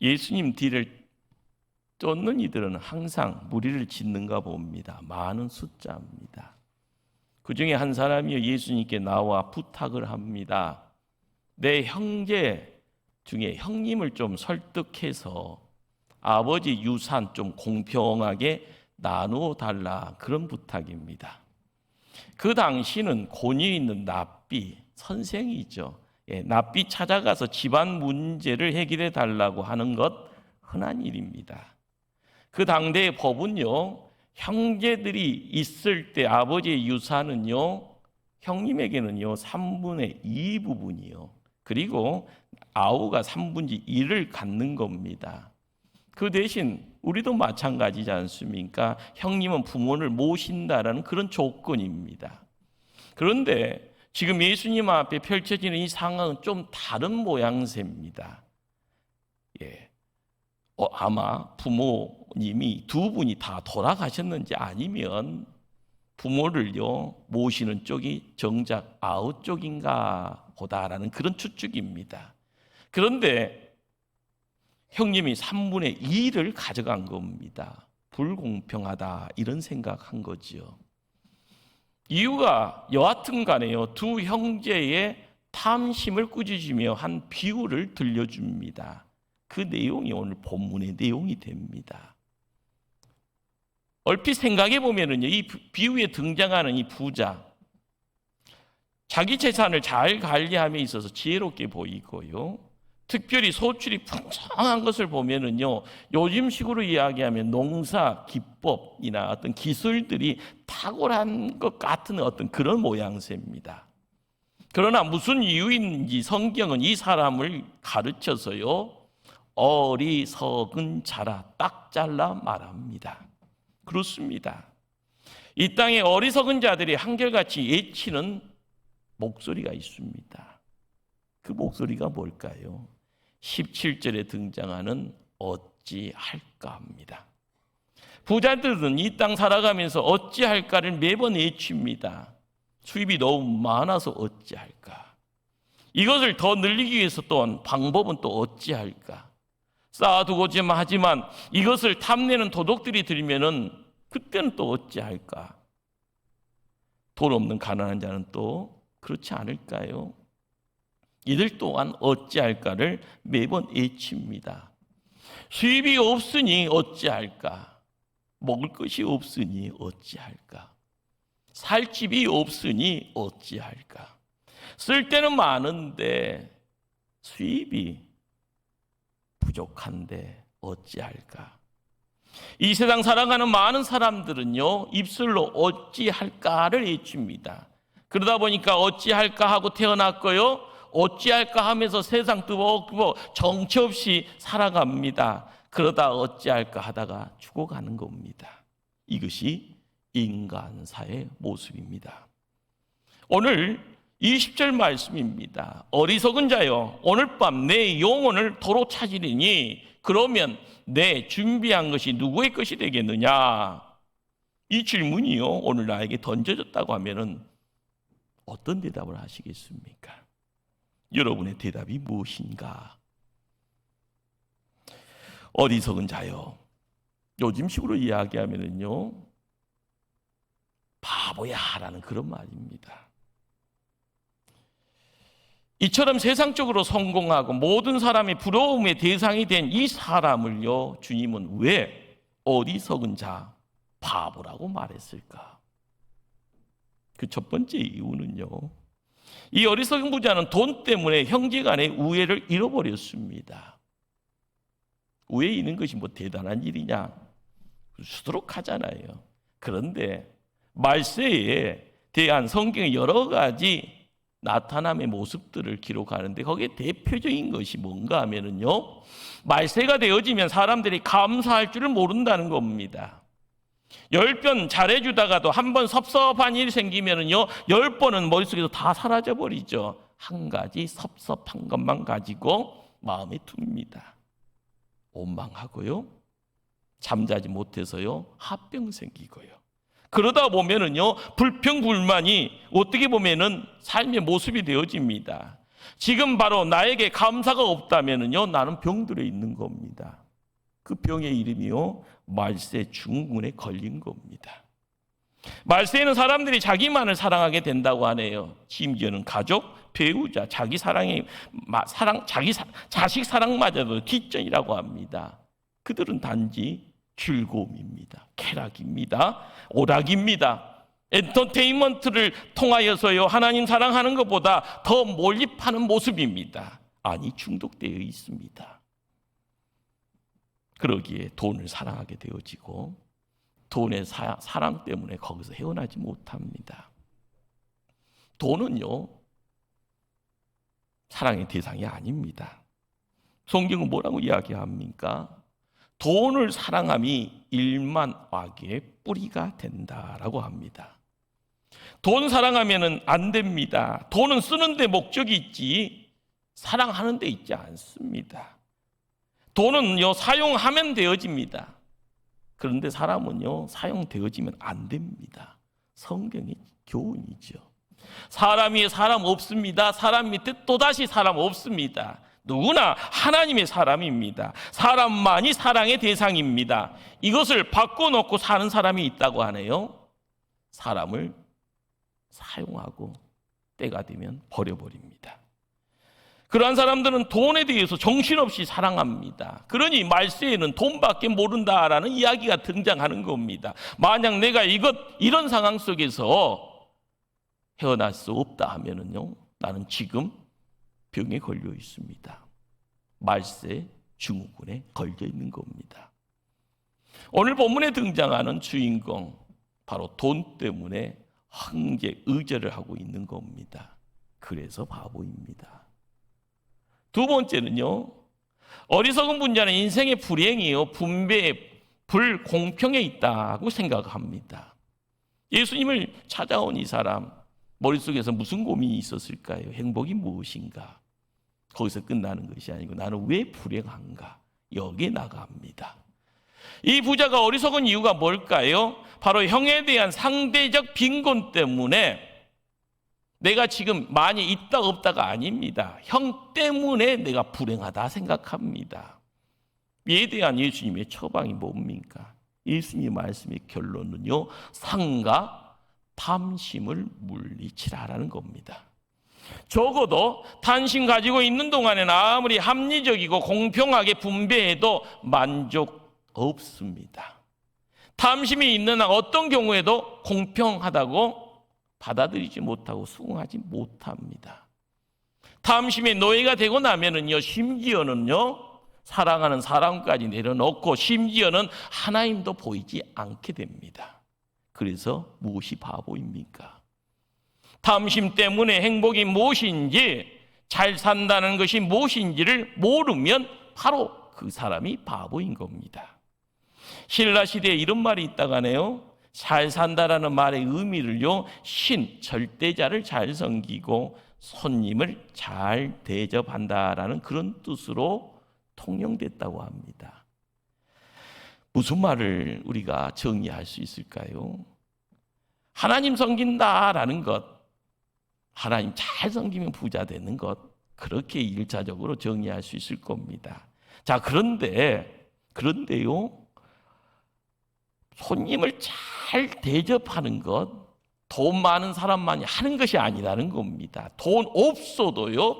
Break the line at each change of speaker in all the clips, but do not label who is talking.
예수님 뒤를 쫓는 이들은 항상 무리를 짓는가 봅니다. 많은 숫자입니다. 그 중에 한 사람이 예수님께 나와 부탁을 합니다. 내 형제 중에 형님을 좀 설득해서 아버지 유산 좀 공평하게 나누어 달라 그런 부탁입니다. 그 당시는 권위 있는 납비 선생이죠. 예, 납비 찾아가서 집안 문제를 해결해 달라고 하는 것 흔한 일입니다. 그 당대의 법은요, 형제들이 있을 때 아버지의 유산은요, 형님에게는요, 3분의 2 부분이요. 그리고 아우가 3분의 1을 갖는 겁니다. 그 대신 우리도 마찬가지지 않습니까? 형님은 부모를 모신다라는 그런 조건입니다. 그런데 지금 예수님 앞에 펼쳐지는 이 상황은 좀 다른 모양새입니다. 예. 어, 아마 부모님이 두 분이 다 돌아가셨는지 아니면 부모를요 모시는 쪽이 정작 아우 쪽인가 보다라는 그런 추측입니다. 그런데 형님이 3분의 2를 가져간 겁니다. 불공평하다 이런 생각한 거지요. 이유가 여하튼 간에요. 두 형제의 탐심을 꾸짖으며 한 비유를 들려줍니다. 그 내용이 오늘 본문의 내용이 됩니다. 얼핏 생각해 보면은요, 이 비유에 등장하는 이 부자, 자기 재산을 잘 관리함에 있어서 지혜롭게 보이고요. 특별히 소출이 풍성한 것을 보면은요, 요즘식으로 이야기하면 농사 기법이나 어떤 기술들이 탁월한 것 같은 어떤 그런 모양새입니다. 그러나 무슨 이유인지 성경은 이 사람을 가르쳐서요, 어리석은 자라 딱 잘라 말합니다. 그렇습니다. 이 땅에 어리석은 자들이 한결같이 예치는 목소리가 있습니다. 그 목소리가 뭘까요? 17절에 등장하는 어찌할까 합니다. 부자들은 이 땅 살아가면서 어찌할까를 매번 외칩니다. 수입이 너무 많아서 어찌할까? 이것을 더 늘리기 위해서 또한 방법은 또 어찌할까? 쌓아두고지만 하지만 이것을 탐내는 도둑들이 들면은 그때는 또 어찌할까? 돈 없는 가난한 자는 또 그렇지 않을까요? 이들 또한 어찌할까를 매번 외칩니다. 수입이 없으니 어찌할까? 먹을 것이 없으니 어찌할까? 살 집이 없으니 어찌할까? 쓸 때는 많은데 수입이 부족한데 어찌할까? 이 세상 살아가는 많은 사람들은요, 입술로 어찌할까를 외칩니다. 그러다 보니까 어찌할까 하고 태어났고요, 어찌할까 하면서 세상 뚜벅뚜벅 정처 없이 살아갑니다. 그러다 어찌할까 하다가 죽어가는 겁니다. 이것이 인간사의 모습입니다. 오늘 20절 말씀입니다. 어리석은 자여, 오늘 밤 내 영혼을 도로 찾으리니 그러면 내 준비한 것이 누구의 것이 되겠느냐? 이 질문이요. 오늘 나에게 던져졌다고 하면은 어떤 대답을 하시겠습니까? 여러분의 대답이 무엇인가? 어리석은 자요. 요즘식으로 이야기하면은요. 바보야라는 그런 말입니다. 이처럼 세상적으로 성공하고 모든 사람의 부러움의 대상이 된 이 사람을요, 주님은 왜 어리석은 자, 바보라고 말했을까? 그 첫 번째 이유는요, 이 어리석은 부자는 돈 때문에 형제 간의 우애를 잃어버렸습니다. 우애 있는 것이 뭐 대단한 일이냐? 수두룩하잖아요. 그런데 말세에 대한 성경의 여러 가지 나타남의 모습들을 기록하는데 거기에 대표적인 것이 뭔가 하면은요. 말세가 되어지면 사람들이 감사할 줄을 모른다는 겁니다. 열 번 잘해주다가도 한 번 섭섭한 일이 생기면은요. 열 번은 머릿속에서 다 사라져 버리죠. 한 가지 섭섭한 것만 가지고 마음에 둡니다. 원망하고요. 잠자지 못해서요. 합병 생기고요. 그러다 보면은요, 불평불만이 어떻게 보면은 삶의 모습이 되어집니다. 지금 바로 나에게 감사가 없다면요, 나는 병들어 있는 겁니다. 그 병의 이름이요, 말세 중군에 걸린 겁니다. 말세에는 사람들이 자기만을 사랑하게 된다고 하네요. 심지어는 가족, 배우자, 자기 사랑의 마- 사랑, 자기 사, 자식 사랑마저도 뒷전이라고 합니다. 그들은 단지 즐거움입니다. 쾌락입니다. 오락입니다. 엔터테인먼트를 통하여서요 하나님 사랑하는 것보다 더 몰입하는 모습입니다. 아니 중독되어 있습니다. 그러기에 돈을 사랑하게 되어지고 돈의 사, 사랑 때문에 거기서 헤어나지 못합니다. 돈은요 사랑의 대상이 아닙니다. 성경은 뭐라고 이야기합니까? 돈을 사랑함이 일만 악의 뿌리가 된다라고 합니다. 돈 사랑하면은 안 됩니다. 돈은 쓰는데 목적이 있지 사랑하는 데 있지 않습니다. 돈은요 사용하면 되어집니다. 그런데 사람은요 사용되어지면 안 됩니다. 성경의 교훈이죠. 사람이 사람 없습니다. 사람 밑에 또다시 사람 없습니다. 누구나 하나님의 사람입니다. 사람만이 사랑의 대상입니다. 이것을 바꿔놓고 사는 사람이 있다고 하네요. 사람을 사용하고 때가 되면 버려버립니다. 그러한 사람들은 돈에 대해서 정신없이 사랑합니다. 그러니 말세에는 돈밖에 모른다라는 이야기가 등장하는 겁니다. 만약 내가 이것 이런 상황 속에서 헤어날 수 없다 하면은요, 나는 지금 병에 걸려 있습니다. 말세 증후군에 걸려 있는 겁니다. 오늘 본문에 등장하는 주인공 바로 돈 때문에 황제 의절을 하고 있는 겁니다. 그래서 바보입니다. 두 번째는요. 어리석은 분자는 인생의 불행이요 분배의 불공평에 있다고 생각합니다. 예수님을 찾아온 이 사람 머릿속에서 무슨 고민이 있었을까요? 행복이 무엇인가? 거기서 끝나는 것이 아니고 나는 왜 불행한가? 여기에 나갑니다. 이 부자가 어리석은 이유가 뭘까요? 바로 형에 대한 상대적 빈곤 때문에 내가 지금 많이 있다 없다가 아닙니다. 형 때문에 내가 불행하다 생각합니다. 이에 대한 예수님의 처방이 뭡니까? 예수님의 말씀의 결론은요, 상가 탐심을 물리치라라는 겁니다. 적어도 탄심 가지고 있는 동안에는 아무리 합리적이고 공평하게 분배해도 만족 없습니다. 탐심이 있는 한 어떤 경우에도 공평하다고 받아들이지 못하고 수긍하지 못합니다. 탐심의 노예가 되고 나면은요, 심지어는요, 사랑하는 사람까지 내려놓고 심지어는 하나님도 보이지 않게 됩니다. 그래서 무엇이 바보입니까? 탐심 때문에 행복이 무엇인지 잘 산다는 것이 무엇인지를 모르면 바로 그 사람이 바보인 겁니다. 신라 시대에 이런 말이 있다가 하네요. 잘 산다라는 말의 의미를요. 신 절대자를 잘 섬기고 손님을 잘 대접한다라는 그런 뜻으로 통용됐다고 합니다. 무슨 말을 우리가 정리할 수 있을까요? 하나님 섬긴다라는 것, 하나님 잘 섬기면 부자 되는 것, 그렇게 일차적으로 정리할 수 있을 겁니다. 자, 그런데, 그런데요, 손님을 잘 대접하는 것, 돈 많은 사람만이 하는 것이 아니라는 겁니다. 돈 없어도요,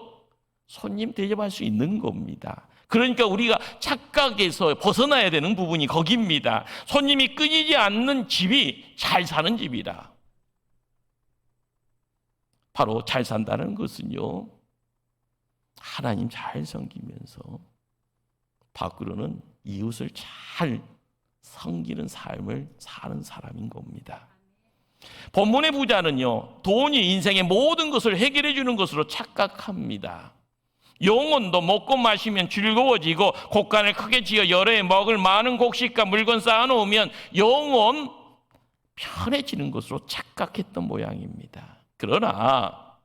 손님 대접할 수 있는 겁니다. 그러니까 우리가 착각에서 벗어나야 되는 부분이 거기입니다. 손님이 끊이지 않는 집이 잘 사는 집이라. 바로 잘 산다는 것은요, 하나님 잘 섬기면서 밖으로는 이웃을 잘 섬기는 삶을 사는 사람인 겁니다. 본문의 부자는요, 돈이 인생의 모든 것을 해결해 주는 것으로 착각합니다. 영혼도 먹고 마시면 즐거워지고 곡간을 크게 지어 해 먹을 많은 곡식과 물건 쌓아놓으면 영혼 편해지는 것으로 착각했던 모양입니다. 그러나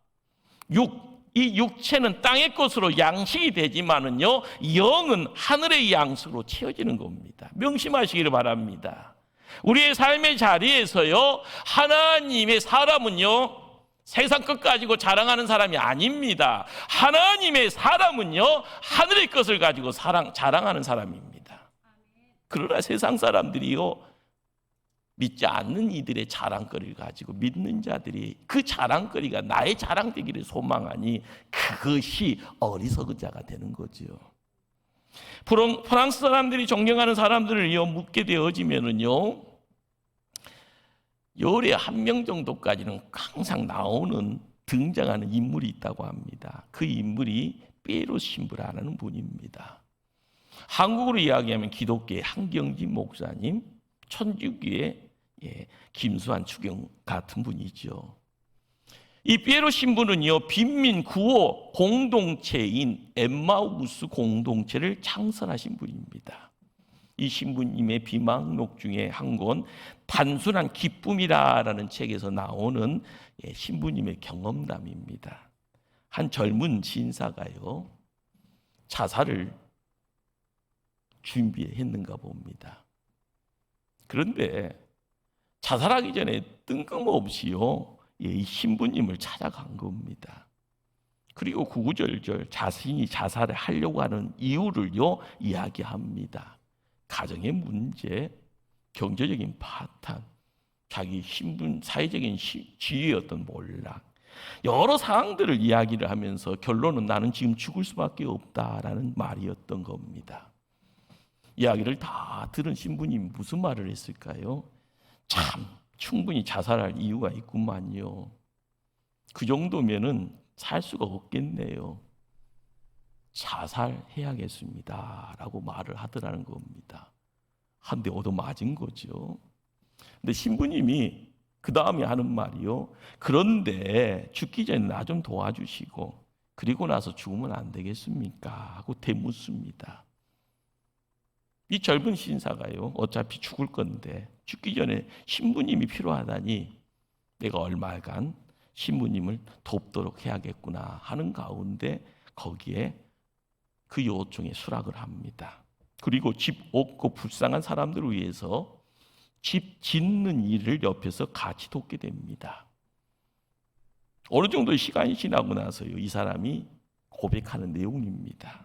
육, 이 육체는 땅의 것으로 양식이 되지만은요, 영은 하늘의 양식으로 채워지는 겁니다. 명심하시기를 바랍니다. 우리의 삶의 자리에서요, 하나님의 사람은요, 세상 것 가지고 자랑하는 사람이 아닙니다. 하나님의 사람은요, 하늘의 것을 가지고 자랑하는 사람입니다. 그러나 세상 사람들이요, 믿지 않는 이들의 자랑거리를 가지고 믿는 자들이 그 자랑거리가 나의 자랑되기를 소망하니 그것이 어리석은 자가 되는. 프랑- 프랑스 사람들이 존경하는 사람들을요 묻게 되어지면은요 열에 한 명 정도까지는 항상 나오는 등장하는 인물이 있다고 합니다. 그 인물이 삐에로 신부라는 분입니다. 한국으로 이야기하면 기독교의 한경진 목사님, 천주교의 예, 김수환 추경 같은 분이죠. 이 피에로 신부는요 빈민 구호 공동체인 엠마우스 공동체를 창설하신 분입니다. 이 신부님의 비망록 중에 한 권 단순한 기쁨이라라는 책에서 나오는 예, 신부님의 경험담입니다. 한 젊은 신사가요 자살을 준비했는가 봅니다. 그런데 자살하기 전에 뜬금없이요 예, 이 신부님을 찾아간 겁니다. 그리고 구구절절 자신이 자살을 하려고 하는 이유를요 이야기합니다. 가정의 문제, 경제적인 파탄, 자기 신분, 사회적인 시- 지위였던 몰락, 여러 상황들을 이야기를 하면서 결론은 나는 지금 죽을 수밖에 없다라는 말이었던 겁니다. 이야기를 다 들은 신부님 무슨 말을 했을까요? 참 충분히 자살할 이유가 있구만요. 그 정도면은 살 수가 없겠네요. 자살해야겠습니다 라고 말을 하더라는 겁니다. 한 대 얻어 맞은 거죠. 근데 신부님이 그 다음에 하는 말이요. 그런데 죽기 전에 나 좀 도와주시고 그리고 나서 죽으면 안 되겠습니까? 하고 되묻습니다. 이 젊은 신사가요. 어차피 죽을 건데 죽기 전에 신부님이 필요하다니 내가 얼마간 신부님을 돕도록 해야겠구나 하는 가운데 거기에 그 요청에 수락을 합니다. 그리고 집 없고 불쌍한 사람들을 위해서 집 짓는 일을 옆에서 같이 돕게 됩니다. 어느 정도의 시간이 지나고 나서요, 이 사람이 고백하는 내용입니다.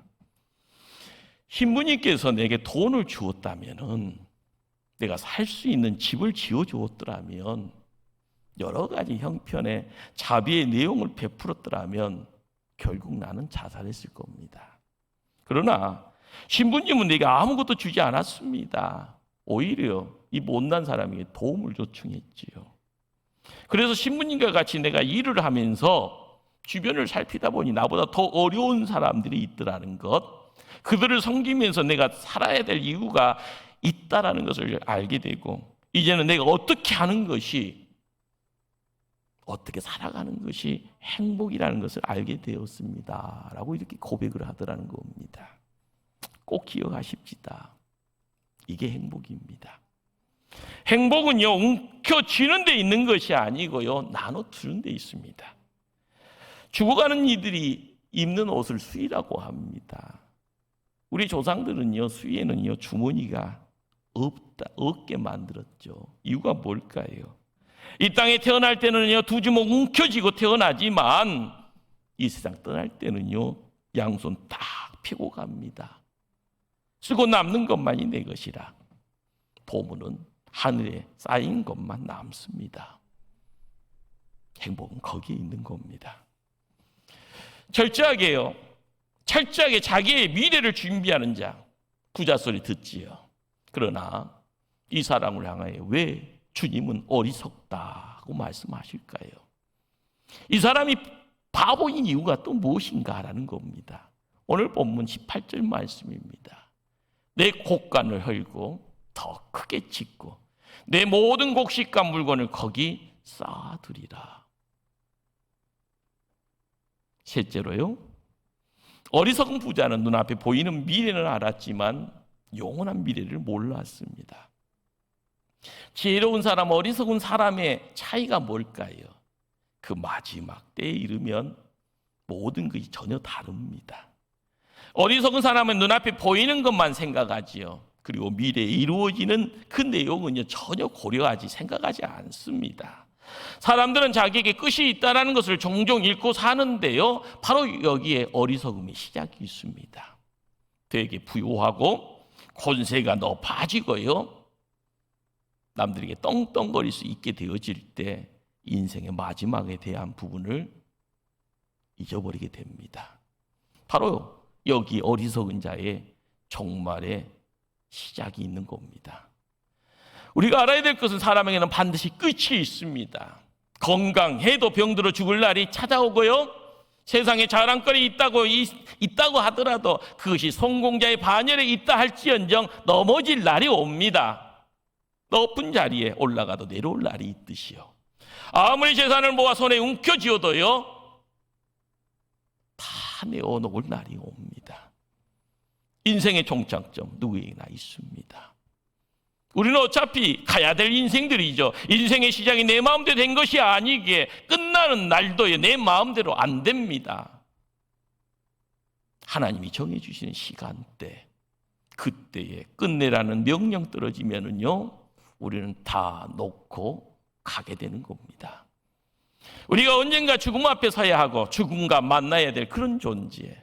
신부님께서 내게 돈을 주었다면은 내가 살 수 있는 집을 지어 주었더라면 여러 가지 형편의 자비의 내용을 베풀었더라면 결국 나는 자살했을 겁니다. 그러나 신부님은 내게 아무것도 주지 않았습니다. 오히려 이 못난 사람에게 도움을 요청했지요. 그래서 신부님과 같이 내가 일을 하면서 주변을 살피다 보니 나보다 더 어려운 사람들이 있더라는 것, 그들을 섬기면서 내가 살아야 될 이유가 있다라는 것을 알게 되고, 이제는 내가 어떻게 하는 것이 어떻게 살아가는 것이 행복이라는 것을 알게 되었습니다. 라고 이렇게 고백을 하더라는 겁니다. 꼭 기억하십시다. 이게 행복입니다. 행복은요, 움켜쥐는 데 있는 것이 아니고요, 나눠주는 데 있습니다. 죽어가는 이들이 입는 옷을 수의라고 합니다. 우리 조상들은요, 수의에는요, 주머니가 없다, 없게 만들었죠. 이유가 뭘까요? 이 땅에 태어날 때는요 두 주먹 움켜쥐고 태어나지만 이 세상 떠날 때는요 양손 딱 펴고 갑니다. 쓰고 남는 것만이 내 것이라 보물은 하늘에 쌓인 것만 남습니다. 행복은 거기에 있는 겁니다. 철저하게요. 철저하게 자기의 미래를 준비하는 자 부자 소리 듣지요. 그러나 이 사람을 향하여 왜 주님은 어리석다고 말씀하실까요? 이 사람이 바보인 이유가 또 무엇인가라는 겁니다. 오늘 본문 18절 말씀입니다. 내 곡간을 헐고 더 크게 짓고 내 모든 곡식과 물건을 거기 쌓아두리라. 셋째로요. 어리석은 부자는 눈앞에 보이는 미래는 알았지만 영원한 미래를 몰랐습니다. 지혜로운 사람, 어리석은 사람의 차이가 뭘까요? 그 마지막 때에 이르면 모든 것이 전혀 다릅니다. 어리석은 사람은 눈앞에 보이는 것만 생각하지요. 그리고 미래에 이루어지는 그 내용은요, 전혀 고려하지, 생각하지 않습니다. 사람들은 자기에게 끝이 있다는 것을 종종 읽고 사는데요. 바로 여기에 어리석음의 시작이 있습니다. 되게 부유하고 권세가 높아지고요. 남들에게 떵떵거릴 수 있게 되어질 때 인생의 마지막에 대한 부분을 잊어버리게 됩니다. 바로 여기 어리석은 자의 종말의 시작이 있는 겁니다. 우리가 알아야 될 것은 사람에게는 반드시 끝이 있습니다. 건강해도 병들어 죽을 날이 찾아오고요. 세상에 자랑거리 있다고 있다고 하더라도 그것이 성공자의 반열에 있다 할지언정 넘어질 날이 옵니다. 높은 자리에 올라가도 내려올 날이 있듯이요. 아무리 재산을 모아 손에 움켜쥐어도요. 다 내어놓을 날이 옵니다. 인생의 종착점 누구에게나 있습니다. 우리는 어차피 가야 될 인생들이죠. 인생의 시작이 내 마음대로 된 것이 아니기에 끝나는 날도에 내 마음대로 안 됩니다. 하나님이 정해주시는 시간대, 그때에 끝내라는 명령 떨어지면은요, 우리는 다 놓고 가게 되는 겁니다. 우리가 언젠가 죽음 앞에 서야 하고 죽음과 만나야 될 그런 존재.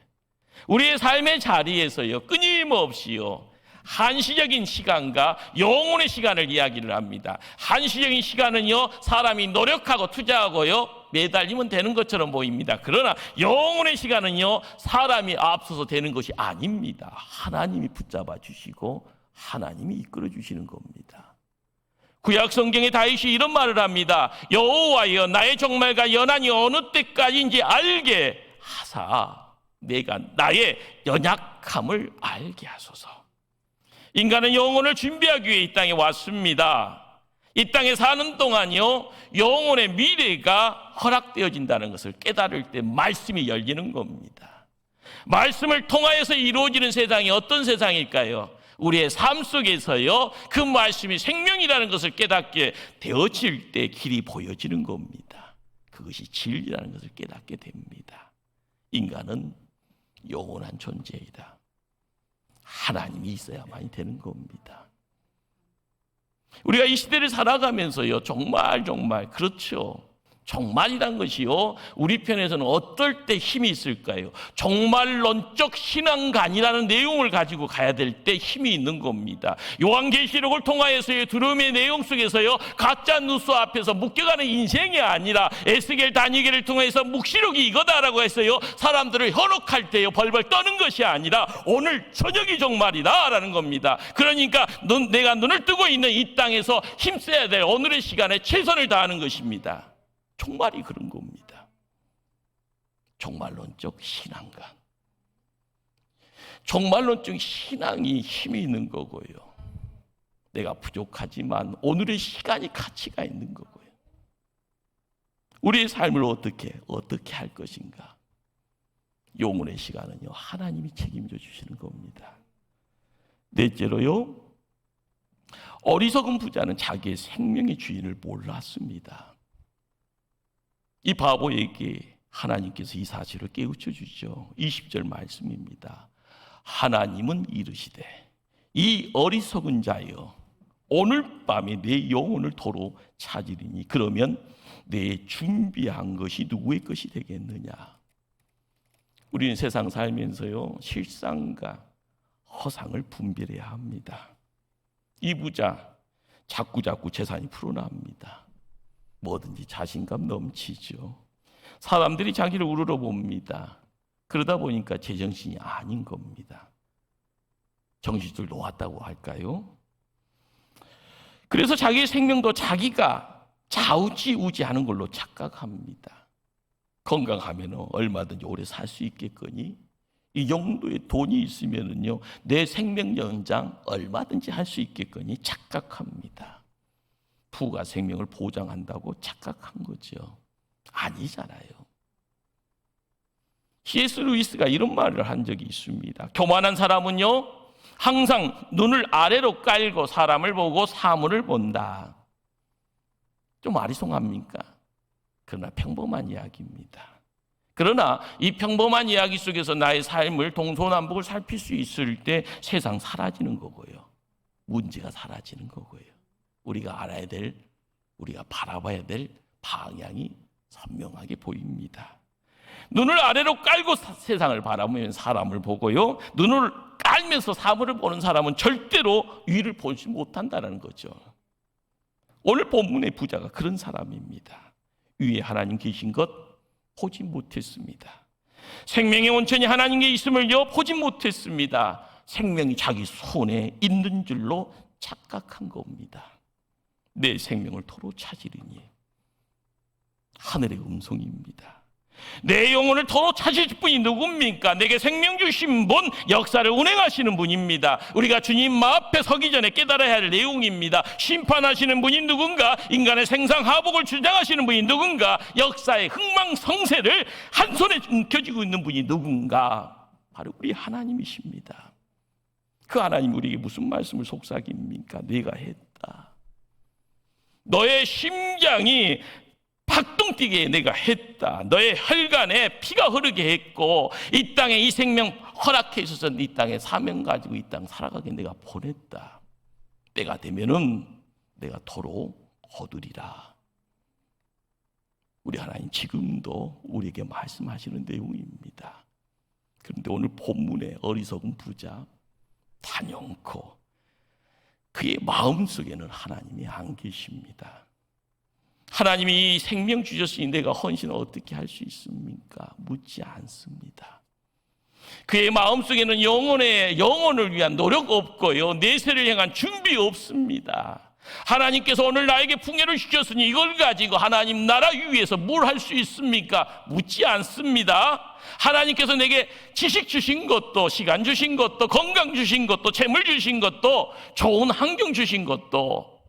우리의 삶의 자리에서요, 끊임없이요, 한시적인 시간과 영혼의 시간을 이야기를 합니다. 한시적인 시간은요, 사람이 노력하고 투자하고요, 매달리면 되는 것처럼 보입니다. 그러나 영혼의 시간은요, 사람이 앞서서 되는 것이 아닙니다. 하나님이 붙잡아 주시고, 하나님이 이끌어 주시는 겁니다. 구약 성경에 다윗이 이런 말을 합니다. 여호와여 나의 종말과 연한이 어느 때까지인지 알게 하사 내가 나의 연약함을 알게 하소서. 인간은 영혼을 준비하기 위해 이 땅에 왔습니다. 이 땅에 사는 동안요, 영혼의 미래가 허락되어진다는 것을 깨달을 때 말씀이 열리는 겁니다. 말씀을 통하여서 이루어지는 세상이 어떤 세상일까요? 우리의 삶 속에서요, 그 말씀이 생명이라는 것을 깨닫게 되어질 때 길이 보여지는 겁니다. 그것이 진리라는 것을 깨닫게 됩니다. 인간은 영원한 존재이다. 하나님이 있어야만이 되는 겁니다. 우리가 이 시대를 살아가면서요, 정말 정말 그렇죠. 정말이란 것이요, 우리 편에서는 어떨 때 힘이 있을까요? 정말론적 신앙관이라는 내용을 가지고 가야 될 때 힘이 있는 겁니다. 요한계시록을 통하여서의 두려움의 내용 속에서요, 가짜 뉴스 앞에서 묶여가는 인생이 아니라 에스겔 다니엘을 통해서 묵시록이 이거다라고 했어요. 사람들을 현혹할 때요, 벌벌 떠는 것이 아니라 오늘 저녁이 정말이다라는 겁니다. 그러니까 눈, 내가 눈을 뜨고 있는 이 땅에서 힘써야 될 오늘의 시간에 최선을 다하는 것입니다. 종말이 그런 겁니다. 종말론적 신앙관. 종말론적 신앙이 힘이 있는 거고요. 내가 부족하지만 오늘의 시간이 가치가 있는 거고요. 우리의 삶을 어떻게 어떻게 할 것인가? 영혼의 시간은요 하나님이 책임져 주시는 겁니다. 넷째로요 어리석은 부자는 자기의 생명의 주인을 몰랐습니다. 이 바보에게 하나님께서 이 사실을 깨우쳐 주죠. 20절 말씀입니다. 하나님은 이르시되 이 어리석은 자여 오늘 밤에 내 영혼을 도로 찾으리니 그러면 내 준비한 것이 누구의 것이 되겠느냐? 우리는 세상 살면서요 실상과 허상을 분별해야 합니다. 이 부자 자꾸 자꾸 재산이 풀어납니다. 뭐든지 자신감 넘치죠. 사람들이 자기를 우러러 봅니다. 그러다 보니까 제정신이 아닌 겁니다. 정신줄 놓았다고 할까요? 그래서 자기의 생명도 자기가 좌우지우지 하는 걸로 착각합니다. 건강하면 얼마든지 오래 살 수 있겠거니 이 정도의 돈이 있으면은요 내 생명 연장 얼마든지 할 수 있겠거니 착각합니다. 부가 생명을 보장한다고 착각한 거죠. 아니잖아요. C.S. 루이스가 이런 말을 한 적이 있습니다. 교만한 사람은요, 항상 눈을 아래로 깔고 사람을 보고 사물을 본다. 좀 아리송합니까? 그러나 평범한 이야기입니다. 그러나 이 평범한 이야기 속에서 나의 삶을 동서남북을 살필 수 있을 때 세상 사라지는 거고요. 문제가 사라지는 거고요. 우리가 알아야 될, 우리가 바라봐야 될 방향이 선명하게 보입니다. 눈을 아래로 깔고 사- 세상을 바라보면 사람을 보고요. 눈을 깔면서 사물을 보는 사람은 절대로 위를 보지 못한다는 거죠. 오늘 본문의 부자가 그런 사람입니다. 위에 하나님 계신 것 보지 못했습니다. 생명의 온천이 하나님께 있음을요 보지 못했습니다. 생명이 자기 손에 있는 줄로 착각한 겁니다. 내 생명을 도로 찾으리니 하늘의 음성입니다. 내 영혼을 도로 찾으실 분이 누굽니까? 내게 생명 주신 분, 역사를 운행하시는 분입니다. 우리가 주님 앞에 서기 전에 깨달아야 할 내용입니다. 심판하시는 분이 누군가? 인간의 생상하복을 주장하시는 분이 누군가? 역사의 흥망성쇠를 한 손에 움켜쥐고 있는 분이 누군가? 바로 우리 하나님이십니다. 그 하나님 우리에게 무슨 말씀을 속삭입니까? 내가 했다. 너의 심장이 박동 뛰게 내가 했다. 너의 혈관에 피가 흐르게 했고 이 땅에 이 생명 허락해 주셔서 이 땅에 사명 가지고 이 땅 살아가게 내가 보냈다. 때가 되면은 내가 도로 거두리라. 우리 하나님 지금도 우리에게 말씀하시는 내용입니다. 그런데 오늘 본문에 어리석은 부자 단연코 그의 마음 속에는 하나님이 안 계십니다. 하나님이 이 생명 주셨으니 내가 헌신을 어떻게 할 수 있습니까? 묻지 않습니다. 그의 마음 속에는 영혼의 영혼을 위한 노력 없고요. 내세를 향한 준비 없습니다. 하나님께서 오늘 나에게 풍요를 주셨으니 이걸 가지고 하나님 나라 위에서 뭘 할 수 있습니까? 묻지 않습니다. 하나님께서 내게 지식 주신 것도 시간 주신 것도 건강 주신 것도 재물 주신 것도 좋은 환경 주신 것도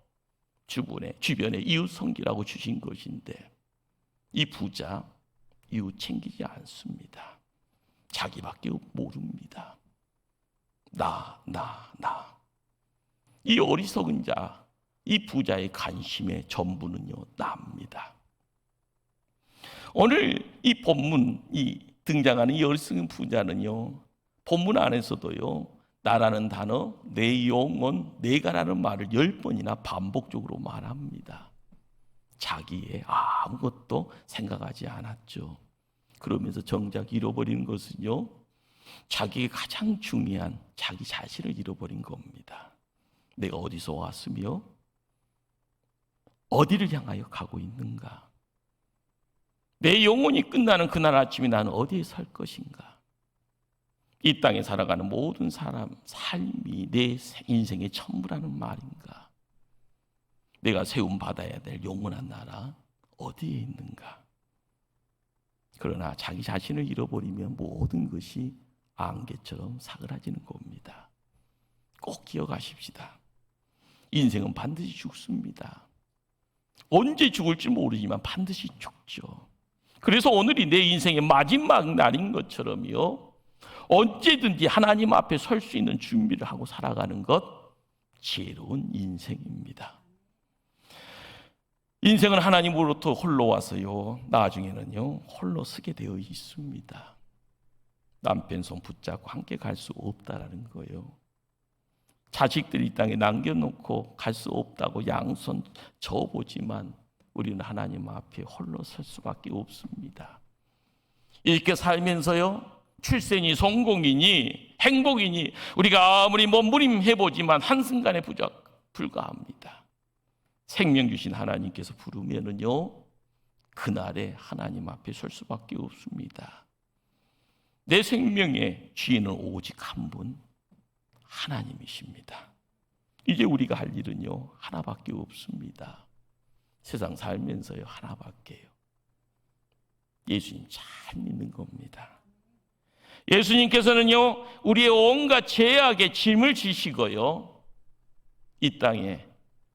주변에 주변에 이웃 섬기라고 주신 것인데 이 부자 이웃 챙기지 않습니다. 자기밖에 모릅니다. 나, 나, 나. 이 어리석은 자, 이 부자의 관심의 전부는요, 나입니다. 오늘 이 본문, 이 등장하는 이 어리석은 부자는요, 본문 안에서도요, 나라는 단어, 내 영혼, 내가라는 말을 열 번이나 반복적으로 말합니다. 자기의 아무것도 생각하지 않았죠. 그러면서 정작 잃어버리는 것은요, 자기의 가장 중요한 자기 자신을 잃어버린 겁니다. 내가 어디서 왔으며, 어디를 향하여 가고 있는가? 내 영혼이 끝나는 그날 아침에 나는 어디에 살 것인가? 이 땅에 살아가는 모든 사람 삶이 내 인생의 전부라는 말인가? 내가 세움 받아야 될 영원한 나라 어디에 있는가? 그러나 자기 자신을 잃어버리면 모든 것이 안개처럼 사그라지는 겁니다. 꼭 기억하십시다. 인생은 반드시 죽습니다. 언제 죽을지 모르지만 반드시 죽죠. 그래서 오늘이 내 인생의 마지막 날인 것처럼요. 언제든지 하나님 앞에 설 수 있는 준비를 하고 살아가는 것 지혜로운 인생입니다. 인생은 하나님으로부터 홀로 와서요. 나중에는요. 홀로 서게 되어 있습니다. 남편 손 붙잡고 함께 갈 수 없다라는 거예요. 자식들이 이 땅에 남겨놓고 갈 수 없다고 양손 저보지만 우리는 하나님 앞에 홀로 설 수밖에 없습니다. 이렇게 살면서요. 출생이 성공이니 행복이니 우리가 아무리 몸부림해 보지만 한순간에 부적 불가합니다. 생명 주신 하나님께서 부르면은요. 그날에 하나님 앞에 설 수밖에 없습니다. 내 생명의 주인은 오직 한 분, 하나님이십니다. 이제 우리가 할 일은요, 하나밖에 없습니다. 세상 살면서요, 하나밖에요. 예수님 잘 믿는 겁니다. 예수님께서는요, 우리의 온갖 죄악의 짐을 지시고요, 이 땅에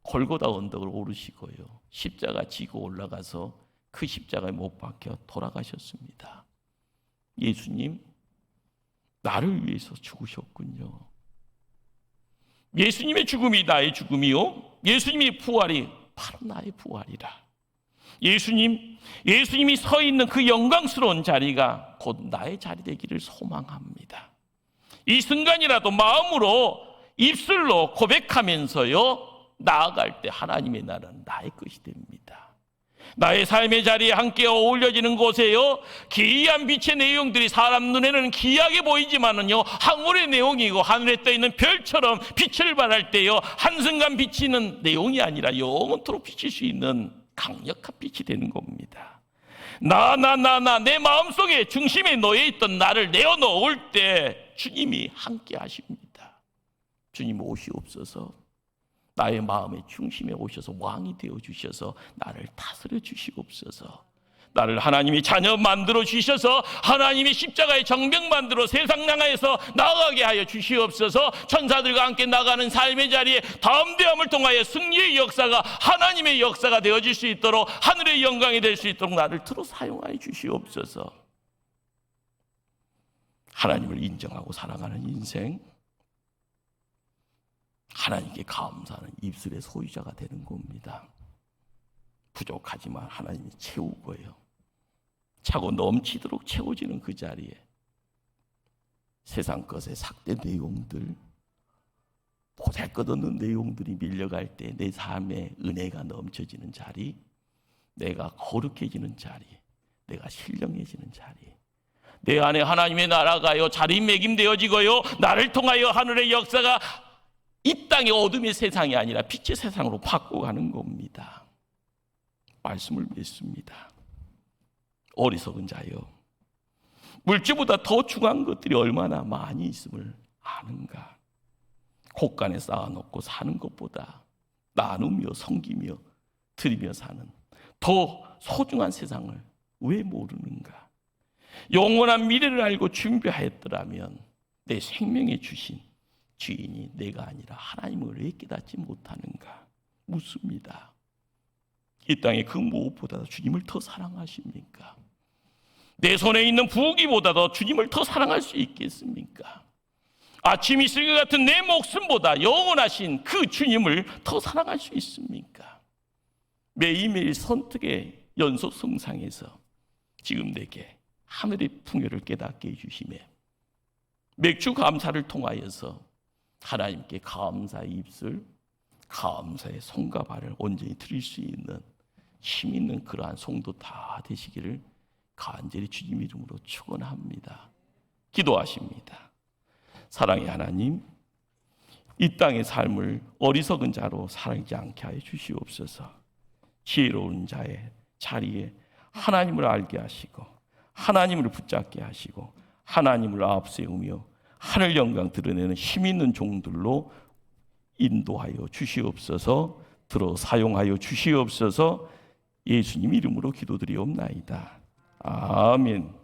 골고다 언덕을 오르시고요, 십자가 지고 올라가서 그 십자가에 못 박혀 돌아가셨습니다. 예수님, 나를 위해서 죽으셨군요. 예수님의 죽음이 나의 죽음이요. 예수님의 부활이 바로 나의 부활이라. 예수님, 예수님이 서 있는 그 영광스러운 자리가 곧 나의 자리 되기를 소망합니다. 이 순간이라도 마음으로 입술로 고백하면서요, 나아갈 때 하나님의 나라는 나의 것이 됩니다. 나의 삶의 자리에 함께 어울려지는 곳에요. 기이한 빛의 내용들이 사람 눈에는 기이하게 보이지만은요. 항월의 내용이고 하늘에 떠 있는 별처럼 빛을 발할 때요. 한순간 비치는 내용이 아니라 영원토록 비칠 수 있는 강력한 빛이 되는 겁니다. 나 나 나 나 내 마음속에 중심에 놓여 있던 나를 내어 놓을 때 주님이 함께 하십니다. 주님 오시옵소서. 나의 마음의 중심에 오셔서 왕이 되어 주셔서 나를 다스려 주시옵소서. 나를 하나님이 자녀 만들어 주셔서 하나님이 십자가의 정병 만들어 세상 나라에서 나아가게 하여 주시옵소서. 천사들과 함께 나가는 삶의 자리에 담대함을 통하여 승리의 역사가 하나님의 역사가 되어질 수 있도록 하늘의 영광이 될 수 있도록 나를 들어 사용하여 주시옵소서. 하나님을 인정하고 사랑하는 인생. 하나님께 감사하는 입술의 소유자가 되는 겁니다. 부족하지만 하나님이 채우고요. 차고 넘치도록 채워지는 그 자리에 세상 것의 삭된 내용들, 보잘 것 없는 내용들이 밀려갈 때 내 삶에 은혜가 넘쳐지는 자리, 내가 거룩해지는 자리, 내가 신령해지는 자리, 내 안에 하나님의 나라가요 자리매김되어지고요 나를 통하여 하늘의 역사가 이 땅의 어둠의 세상이 아니라 빛의 세상으로 바꿔가는 겁니다. 말씀을 믿습니다. 어리석은 자요. 물질보다 더 중요한 것들이 얼마나 많이 있음을 아는가. 곳간에 쌓아놓고 사는 것보다 나누며 섬기며 드리며 사는 더 소중한 세상을 왜 모르는가. 영원한 미래를 알고 준비하였더라면 내 생명에 주신 주인이 내가 아니라 하나님을 왜 깨닫지 못하는가 묻습니다. 이 땅에 그 무엇보다 주님을 더 사랑하십니까? 내 손에 있는 부귀보다도 주님을 더 사랑할 수 있겠습니까? 아침 이슬 것 같은 내 목숨보다 영원하신 그 주님을 더 사랑할 수 있습니까? 매일매일 선택의 연속 성상에서 지금 내게 하늘의 풍요를 깨닫게 해주심에 맥주 감사를 통하여서 하나님께 감사의 입술, 감사의 손과 발을 온전히 드릴 수 있는 힘 있는 그러한 성도 다 되시기를 간절히 주님 이름으로 축원합니다. 기도하십니다. 사랑의 하나님, 이 땅의 삶을 어리석은 자로 살지 않게 하여 주시옵소서. 지혜로운 자의 자리에 하나님을 알게 하시고 하나님을 붙잡게 하시고 하나님을 앞세우며 하늘 영광 드러내는 힘 있는 종들로 인도하여 주시옵소서 들어 사용하여 주시옵소서 예수님 이름으로 기도드리옵나이다. 아멘.